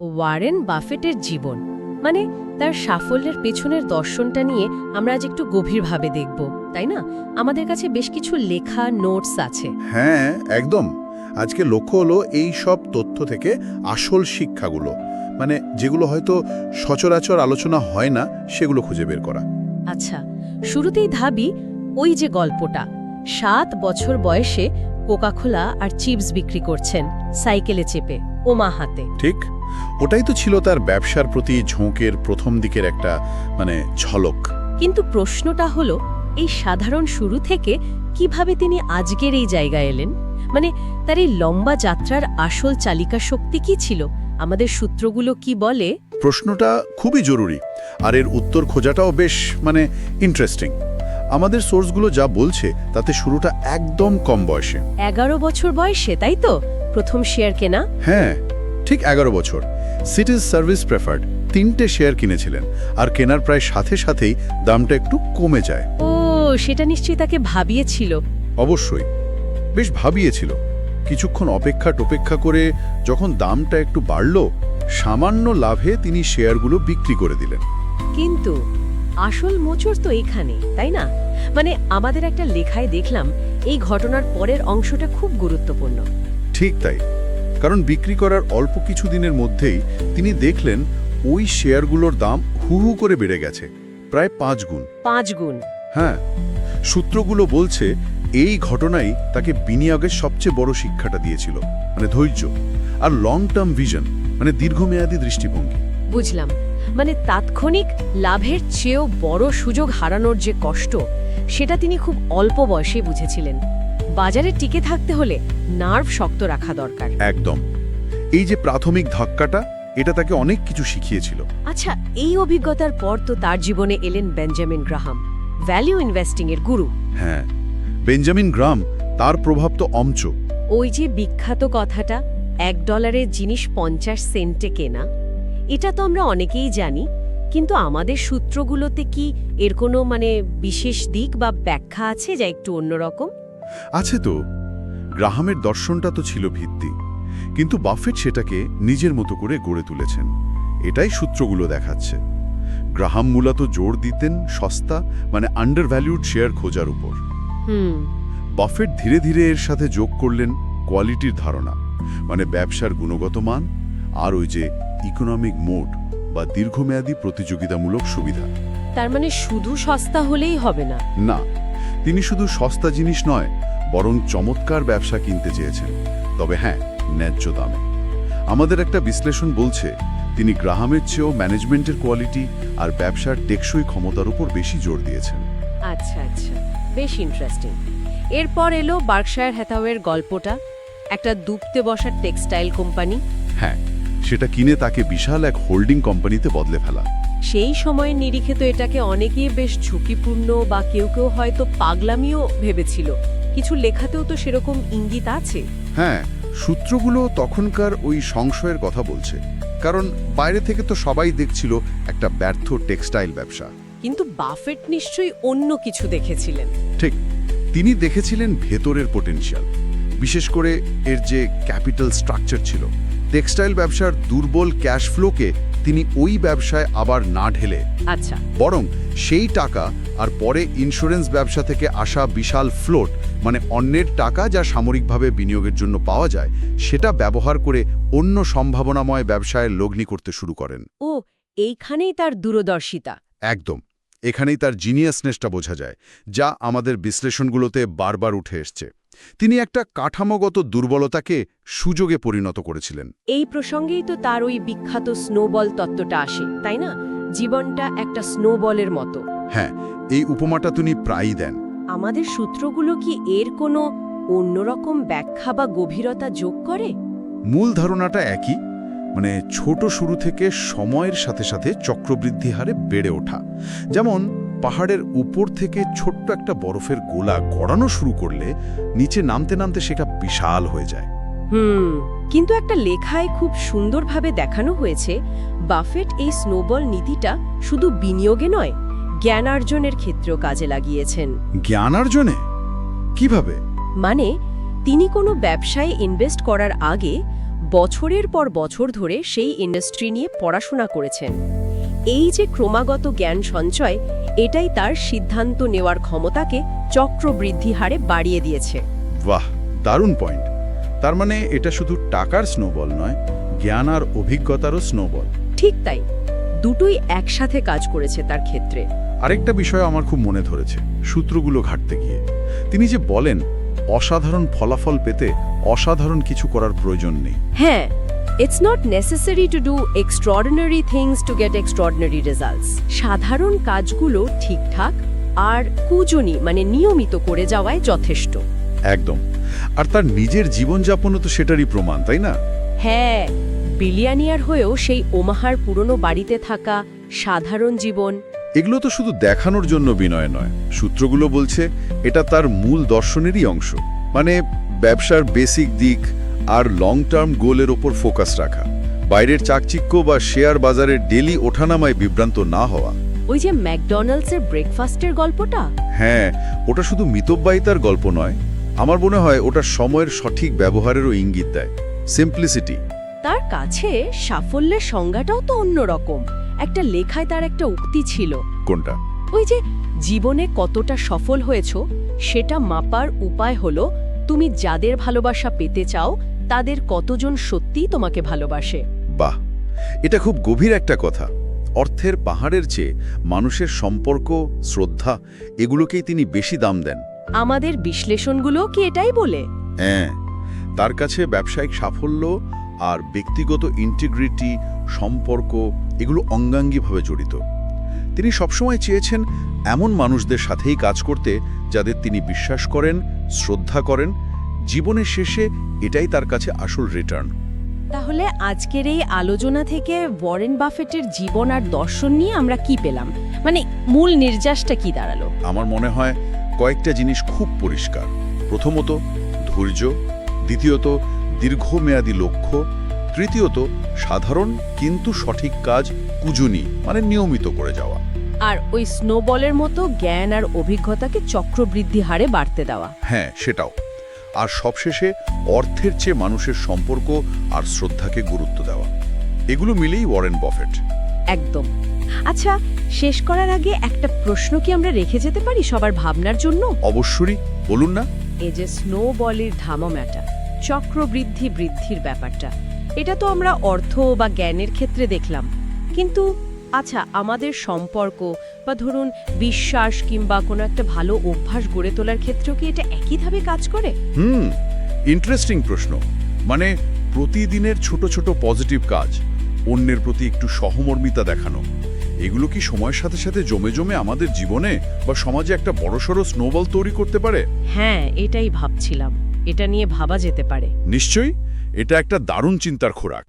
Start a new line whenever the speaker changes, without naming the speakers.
Warren বাফেটের জীবন। মানে তার সাফল্যের পেছনের দর্শনটা নিয়ে আমরা আজ একটু গভীরভাবে দেখব তাই না? আমাদের কাছে বেশ কিছু লেখা নোটস আছে।
হ্যাঁ একদম। আজকে লক্ষ্য হলো এই সব তথ্য থেকে আসল শিক্ষাগুলো। মানে যেগুলো হয়তো সচরাচর আলোচনা হয় না সেগুলো খুঁজে বের করা।
আচ্ছা শুরুতেই ধাবি ওই যে গল্পটা সাত বছর বয়সে কোকাখোলা আর চিপস বিক্রি করছেন সাইকেলে চেপে। ওমা হাতে।
ঠিক? ওটাই তো ছিল তার ব্যবসার প্রতি ঝোঁকের প্রথম দিকের একটা মানে ঝলক।
কিন্তু প্রশ্নটা হলো এই সাধারণ শুরু থেকে কীভাবে তিনি আজকের এই জায়গায় এলেন? মানে তার এই লম্বা যাত্রার আসল চালিকা শক্তি কি ছিল? আমাদের সূত্রগুলো কি বলে?
প্রশ্নটা খুবই জরুরি আর এর উত্তর খোঁজাটাও বেশ মানে ইন্টারেস্টিং আমাদের সোর্সগুলো যা বলছে তাতে শুরুটা একদম কম বয়সে।
এগারো বছর বয়সে তাই তো? প্রথম শেয়ার কেনা?
হ্যাঁ ঠিক এগারো বছর। সিটিজ সার্ভিস প্রেফার্ড তিনটে শেয়ার কিনেছিলেন আর কেনার প্রায় সাথে সাথেই দামটা একটু কমে যায়।
ও সেটা নিশ্চয়ই তাকে ভাবিয়েছিল।
অবশ্যই বেশ ভাবিয়েছিল। কিছুক্ষণ অপেক্ষা টপেক্ষা করে যখন দামটা একটু বাড়ল সামান্য লাভে তিনি শেয়ারগুলো বিক্রি করে দিলেন।
কিন্তু আসল মোচড় তো এখানে তাই না? মানে আমাদের একটা লেখায় দেখলাম এই ঘটনার পরের অংশটা খুব গুরুত্বপূর্ণ।
ঠিক তাই। কারণ বিক্রি করার অল্প কিছু দিনের মধ্যেই তিনি দেখলেন ওই শেয়ারগুলোর দাম হু হু করে বেড়ে গেছে প্রায় পাঁচ গুণ।
পাঁচ গুণ।
হ্যাঁ সূত্রগুলো বলছে এই ঘটনাই তাকে বিনিয়োগের সবচেয়ে বড় শিক্ষাটা দিয়েছিল মানে ধৈর্য আর লং টার্ম ভিশন মানে দীর্ঘমেয়াদী দৃষ্টিভঙ্গি।
বুঝলাম। মানে তাৎক্ষণিক লাভের চেয়েও বড় সুযোগ হারানোর যে কষ্ট সেটা তিনি খুব অল্প বয়সে বুঝেছিলেন। বাজারে টিকে থাকতে হলে নার্ভ শক্ত রাখা দরকার।
একদম। এই যে প্রাথমিক ধাক্কাটা এটা তাকে অনেক কিছু শিখিয়েছিল।
আচ্ছা এই অভিজ্ঞতার পর তো তার জীবনে এলেন বেঞ্জামিন গ্রাহাম ভ্যালিউ ইনভেস্টিং এর গুরু।
হ্যাঁ বেঞ্জামিন গ্রাম তার প্রভাব তো অমচ।
ওই যে বিখ্যাত কথাটা এক ডলারের জিনিস পঞ্চাশ সেন্টে কেনা এটা তো আমরা অনেকেই জানি কিন্তু আমাদের সূত্রগুলোতে কি এর কোনো মানে বিশেষ দিক বা ব্যাখ্যা আছে যা একটু অন্যরকম?
আছে তো। গ্রাহামের দর্শনটা তো ছিল ভিত্তি। কিন্তু বাফেট সেটাকে নিজের মতো করে গড়ে তুলেছেন। এটাই সূত্রগুলো দেখাচ্ছে। গ্রাহাম মূলত জোর দিতেন সস্তা মানে আন্ডার ভ্যালুড শেয়ার খোঁজার উপর।
হুম।
বাফেট ধীরে ধীরে এর সাথে যোগ করলেন কোয়ালিটির ধারণা মানে ব্যবসার গুণগত মান আর ওই যে ইকোনমিক মোড বা দীর্ঘমেয়াদী প্রতিযোগিতামূলক সুবিধা।
তার মানে শুধু সস্তা হলেই হবে না?
না। তিনি শুধু সস্তা জিনিস নয় বরং চমৎকার ব্যবসা কিনতে চেয়েছেন। তবে হ্যাঁ ন্যায্য দামে। আমাদের একটা বিশ্লেষণ বলছে তিনি গ্রাহামের চেয়েও ম্যানেজমেন্টের কোয়ালিটি আর ব্যবসার টেকসই ক্ষমতার উপর বেশি জোর দিয়েছেন।
আচ্ছা আচ্ছা বেশ ইন্টারেস্টিং। এরপর এলো বার্কশায়ার হ্যাথাওয়ের গল্পটা একটা দুপতে বসার টেক্সটাইল কোম্পানি।
হ্যাঁ সেটা কিনে তাকে বিশাল এক হোল্ডিং কোম্পানিতে বদলে ফেলা।
সেই সময়ের নিরিখে তো এটাকে অনেকেই বেশ ঝুঁকিপূর্ণ বা কেউ কেউ হয়তো পাগলামিও ভেবেছিল। কিছু লেখাতেও তো সেরকম ইঙ্গিত আছে।
হ্যাঁ সূত্রগুলো তখনকার ওই সংশয়ের কথা বলছে। কারণ বাইরে থেকে তো সবাই দেখছিল একটা ব্যর্থ টেক্সটাইল ব্যবসা।
কিন্তু বাফেট নিশ্চয়ই অন্য কিছু দেখেছিলেন।
ঠিক তিনি দেখেছিলেন ভেতরের পোটেনশিয়াল বিশেষ করে এর যে ক্যাপিটাল স্ট্রাকচার ছিল। টেক্সটাইল ব্যবসার দুর্বল ক্যাশ ফ্লোকে তিনি ওই ব্যবসায় আবার না ঢেলে।
আচ্ছা।
বরং সেই টাকা আর পরে ইন্স্যুরেন্স ব্যবসা থেকে আসা বিশাল ফ্লোট মানে অন্যের টাকা যা সামরিকভাবে বিনিয়োগের জন্য পাওয়া যায় সেটা ব্যবহার করে অন্য সম্ভাবনাময় ব্যবসায় লগ্নি করতে শুরু করেন।
ও এইখানেই তার দূরদর্শিতা।
একদম। এখানেই তার জিনিয়াসনেসটা বোঝা যায় যা আমাদের বিশ্লেষণগুলোতে বারবার উঠে এসছে। তিনি একটা কাঠামোগত দুর্বলতাকে সুযোগে পরিণত করেছিলেন।
এই প্রসঙ্গেই তো তার ওই বিখ্যাত স্নোবল তত্ত্বটা আসে তাই না? জীবনটা একটা স্নোবলের মতো।
হ্যাঁ এই উপমাটা তিনি প্রায়ই দেন।
আমাদের সূত্রগুলো কি এর কোনো অন্যরকম ব্যাখ্যা বা গভীরতা যোগ করে?
মূল ধারণাটা একই মানে ছোট শুরু থেকে সময়ের সাথে সাথে চক্রবৃদ্ধি হারে বেড়ে ওঠা। যেমন পাহাড়ের উপর থেকে ছোট্ট একটা বরফের গোলা গড়ানো শুরু করলে নিচে নামতে নামতে সেটা বিশাল হয়ে যায়।
হুম কিন্তু একটা লেখায় খুব সুন্দরভাবে দেখানো হয়েছে বাফেট এই স্নোবল নীতিটা শুধু বিনিয়োগে নয় জ্ঞানার্জনের ক্ষেত্রেও কাজে লাগিয়েছেন।
জ্ঞানার্জনে কীভাবে?
মানে তিনি কোনো ব্যবসায় ইনভেস্ট করার আগে বছরের পর বছর ধরে সেই ইন্ডাস্ট্রি নিয়ে পড়াশোনা করেছেন। এই যে ক্রমাগত জ্ঞান সঞ্চয় এটাই তার সিদ্ধান্ত নেওয়ার ক্ষমতাকে চক্রবৃদ্ধি হারে বাড়িয়ে দিয়েছে।
বাহ দারুণ পয়েন্ট তার মানে এটা শুধু টাকার স্নোবল নয় জ্ঞান আর অভিজ্ঞতারও স্নোবল
ঠিক তাই। দুটোই একসাথে কাজ করেছে তার ক্ষেত্রে।
আরেকটা বিষয় আমার খুব মনে ধরেছে সূত্রগুলো ঘাটতে গিয়ে। তিনি যে বলেন অসাধারণ ফলাফল পেতে অসাধারণ কিছু করার প্রয়োজন নেই।
হ্যাঁ it's not necessary to do extraordinary things to get extraordinary results সাধারণ কাজগুলো ঠিকঠাক আর কুজনি মানে নিয়মিত করে যাওয়ায় যথেষ্ট।
একদম। আর তার নিজের জীবনযাপনও তো সেটারই প্রমাণ তাই না?
হ্যাঁ বিলিয়ানিয়ার হয়েও সেই ওমাহার পুরনো বাড়িতে থাকা সাধারণ জীবন
এগুলো তো শুধু দেখানোর জন্য বিনয় নয়। সূত্রগুলো বলছে এটা তার মূল দর্শনেরই অংশ। মানে ব্যবসার বেসিক দিক আর লং টার্ম গোলের ওপর ফোকাস রাখা। বাইরের চাকচিক্য বা শেয়ার বাজারের ডেলি ওঠানামায় বিভ্রান্ত না হওয়া।
ওই যে ম্যাকডোনাল্ডসের ব্রেকফাস্টের গল্পটা?
হ্যাঁ ওটা শুধু মিতব্যয়িতার গল্প নয়। আমার মনে হয় ওটা সময়ের সঠিক ব্যবহারেরও ইঙ্গিত দেয়। সিম্পলিসিটি
তার কাছে সাফল্যের সংজ্ঞাটাও তো অন্যরকম। একটা লেখায় তার একটা উক্তি ছিল।
কোনটা?
ওই যে জীবনে কতটা সফল হয়েছ সেটা মাপার উপায় হলো তুমি যাদের ভালোবাসা পেতে চাও তাদের কতজন সত্যিই তোমাকে ভালোবাসে।
বাহ! এটা খুব গভীর একটা কথা। অর্থের পাহাড়ের চেয়ে মানুষের সম্পর্ক শ্রদ্ধা এগুলোকেই তিনি বেশি দাম দেন।
আমাদের বিশ্লেষণগুলো কি এটাই বলে?
হ্যাঁ তার কাছে ব্যবসায়িক সাফল্য আর ব্যক্তিগত ইন্টিগ্রিটি সম্পর্ক এগুলো অঙ্গাঙ্গিভাবে জড়িত। তিনি সবসময় চেয়েছেন এমন মানুষদের সাথেই কাজ করতে যাদের তিনি বিশ্বাস করেন শ্রদ্ধা করেন। জীবনের শেষে এটাই তার কাছে আসল রিটার্ন
তাহলে আজকের এই আলোচনা থেকে ওয়ারেন বাফেটের জীবন আর দর্শন নিয়ে আমরা কি পেলাম? মানে মূল নির্যাসটা কি দাঁড়াল?
আমার মনে হয় কয়েকটা জিনিস খুব পরিষ্কার। প্রথমত ধৈর্য। দ্বিতীয়ত দীর্ঘমেয়াদী লক্ষ্য। তৃতীয়ত সাধারণ কিন্তু সঠিক কাজ কুজুনি মানে নিয়মিত করে যাওয়া।
আর ওই স্নোবলের মতো জ্ঞান আর অভিজ্ঞতাকে চক্রবৃদ্ধি হারে বাড়তে দেওয়া।
হ্যাঁ সেটাও। আর সবশেষে অর্থের চেয়ে মানুষের সম্পর্ক আর শ্রদ্ধাকে গুরুত্ব দেওয়া। এগুলো মিলেই ওয়ারেন বফেট।
একদম। আচ্ছা শেষ করার আগে একটা প্রশ্ন কি আমরা রেখে যেতে পারি সবার ভাবনার জন্য?
অবশ্যই বলুন না।
এই যে স্নোবলের ধামাম্যাটা। চক্রবৃদ্ধি বৃদ্ধির ব্যাপারটা। এটা তো আমরা অর্থ বা জ্ঞানের ক্ষেত্রে দেখলাম। কিন্তু আচ্ছা আমাদের সম্পর্ক বা ধরুন বিশ্বাস কিংবা কোনো একটা ভালো অভ্যাস গড়ে তোলার ক্ষেত্রেও কি এটা একইভাবে কাজ করে?
হুম ইন্টারেস্টিং প্রশ্ন। মানে প্রতিদিনের ছোট ছোট পজিটিভ কাজ অন্যের প্রতি একটু সহমর্মিতা দেখানো। এগুলো কি সময়ের সাথে সাথে জমে জমে আমাদের জীবনে বা সমাজে একটা বড়সড় স্নোবল তৈরি করতে পারে?
হ্যাঁ এটাই ভাবছিলাম। এটা নিয়ে ভাবা যেতে পারে।
নিশ্চয়ই? এটা একটা দারুণ চিন্তার খোরাক।